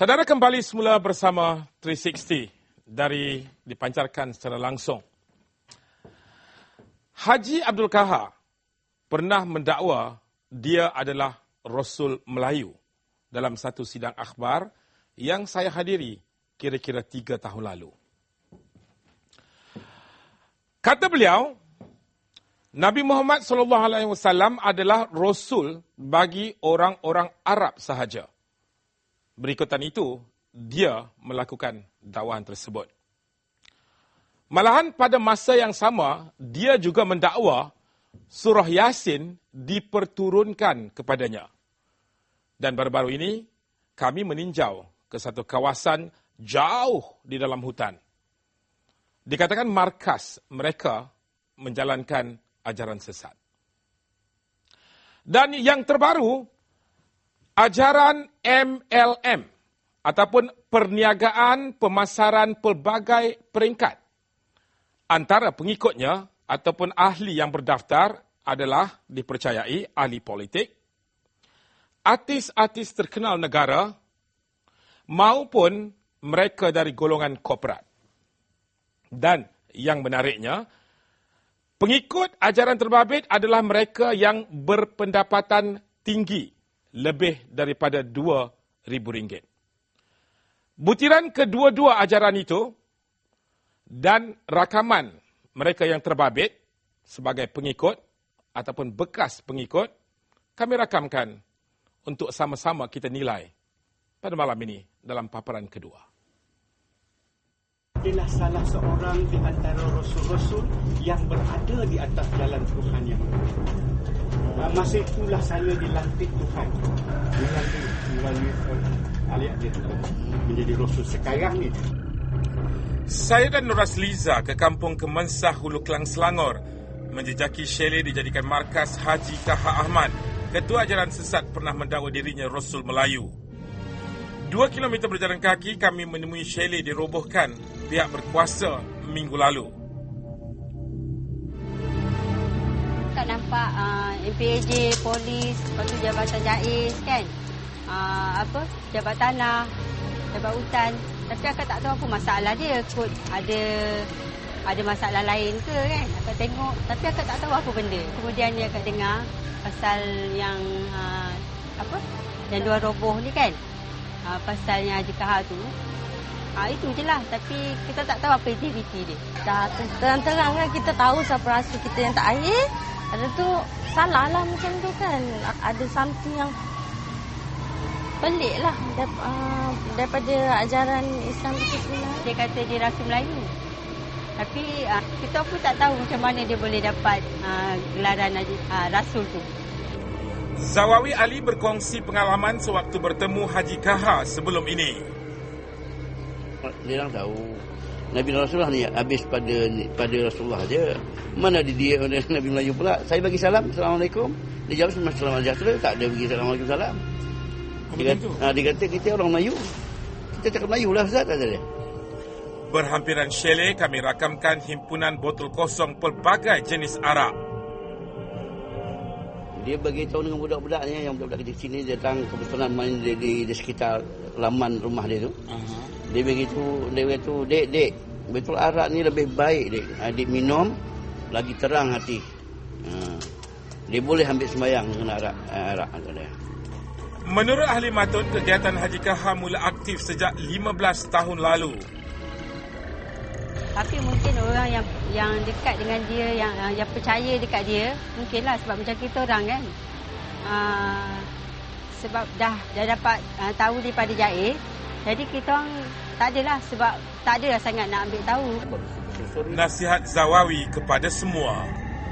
Saudara kembali semula bersama 360 dari dipancarkan secara langsung. Haji Abdul Kahar pernah mendakwa dia adalah Rasul Melayu dalam satu sidang akhbar yang saya hadiri kira-kira tiga tahun lalu. Kata beliau, Nabi Muhammad SAW adalah Rasul bagi orang-orang Arab sahaja. Berikutan itu, dia melakukan dakwahan tersebut. Malahan pada masa yang sama, dia juga mendakwa surah Yasin diperturunkan kepadanya. Dan baru-baru ini, kami meninjau ke satu kawasan jauh di dalam hutan. Dikatakan markas mereka menjalankan ajaran sesat. Dan yang terbaru, ajaran MLM ataupun perniagaan pemasaran pelbagai peringkat antara pengikutnya ataupun ahli yang berdaftar adalah dipercayai ahli politik, artis-artis terkenal negara maupun mereka dari golongan korporat. Dan yang menariknya, pengikut ajaran terbabit adalah mereka yang berpendapatan tinggi lebih daripada RM2,000. Butiran kedua-dua ajaran itu dan rakaman mereka yang terbabit sebagai pengikut ataupun bekas pengikut, kami rakamkan untuk sama-sama kita nilai pada malam ini dalam paparan kedua. Adalah salah seorang di antara rasul-rasul yang berada di atas jalan Tuhan yang masa itulah saya dilantik Tuhan dilantik melalui ayat dia menjadi rasul sekarang ni. Saya dan Nuras Liza ke kampung Kemensah Hulu Kelang Selangor menjejaki Shelley dijadikan markas Haji Kaha Ahmad ketua ajaran sesat pernah mendakwa dirinya Rasul Melayu. Dua kilometer berjalan kaki, kami menemui Shelley dirobohkan pihak berkuasa minggu lalu. tak nampak uh, MPAJ, polis, lepas tu Jabatan Jais kan. Uh, apa? Jabat tanah, jabat hutan. Tapi akak tak tahu apa masalah dia. Kot ada ada masalah lain ke kan. Akak tengok. Tapi akak tak tahu apa benda. Kemudian dia akak dengar pasal yang uh, apa? Yang dua roboh ni kan. Uh, pasalnya Haji Kahar tu. Ha, itu je lah. Tapi kita tak tahu apa aktiviti dia. Dah terang-terang kan kita tahu siapa rasul kita yang tak air. Ada tu salah lah macam tu kan. Ada something yang pelik lah uh, daripada ajaran Islam itu sebenarnya. Dia kata dia rasul Melayu. Tapi uh, kita pun tak tahu macam mana dia boleh dapat uh, gelaran uh, rasul tu. Zawawi Ali berkongsi pengalaman sewaktu bertemu Haji Kaha sebelum ini. Dia orang tahu Nabi Rasulullah ni habis pada pada Rasulullah je. Mana dia dia oleh Nabi Melayu pula? Saya bagi salam, Assalamualaikum. Dia jawab sama salam sejahtera, tak ada bagi Assalamualaikum salam. Dia kata, ha, dia kata kita orang Melayu. Kita cakap Melayu lah Ustaz, kata dia. Berhampiran Shelley, kami rakamkan himpunan botol kosong pelbagai jenis arak. Dia bagi tahu dengan budak-budaknya yang budak-budak kecil sini datang kebetulan main di, di, di sekitar laman rumah dia tu. Uh-huh. Dia begitu, dia begitu, dek, dek, betul arak ni lebih baik, dek. Adik minum, lagi terang hati. Ha. Dia boleh ambil sembahyang dengan arak, arak kata dia. Menurut ahli matun, kegiatan Haji Kahar mula aktif sejak 15 tahun lalu. Tapi mungkin orang yang yang dekat dengan dia, yang yang percaya dekat dia, mungkinlah sebab macam kita orang kan. Uh, sebab dah dah dapat uh, tahu daripada Jais, jadi kita orang tak adalah sebab tak adalah sangat nak ambil tahu. Nasihat Zawawi kepada semua.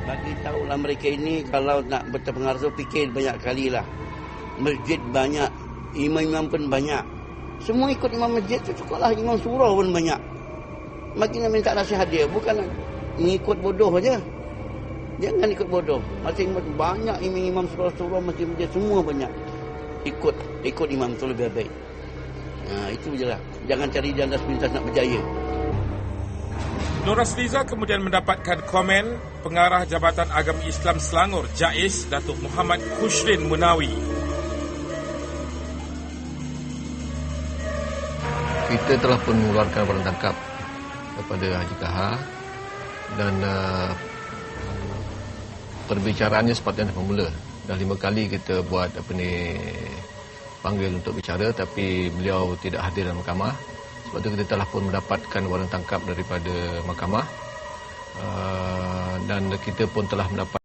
Bagi tahulah mereka ini kalau nak berpengaruh fikir banyak kali lah. Masjid banyak, imam-imam pun banyak. Semua ikut imam masjid tu cukuplah imam surau pun banyak. Makin nak minta nasihat dia, bukan mengikut bodoh aja. Jangan ikut bodoh. Masing-masing banyak imam-imam surau-surau masjid-masjid semua banyak. Ikut ikut imam tu lebih baik. Ha, itu je lah. Jangan cari janda sepintas nak berjaya. Noras Liza kemudian mendapatkan komen pengarah Jabatan Agama Islam Selangor, Jais, Datuk Muhammad Kushrin Munawi. kita telah pun mengeluarkan warrant tangkap kepada Haji Kahar dan uh, perbicaraannya sepatutnya bermula. Dah lima kali kita buat apa ni panggil untuk bicara tapi beliau tidak hadir dalam mahkamah. Sebab itu kita telah pun mendapatkan warrant tangkap daripada mahkamah uh, dan kita pun telah mendapat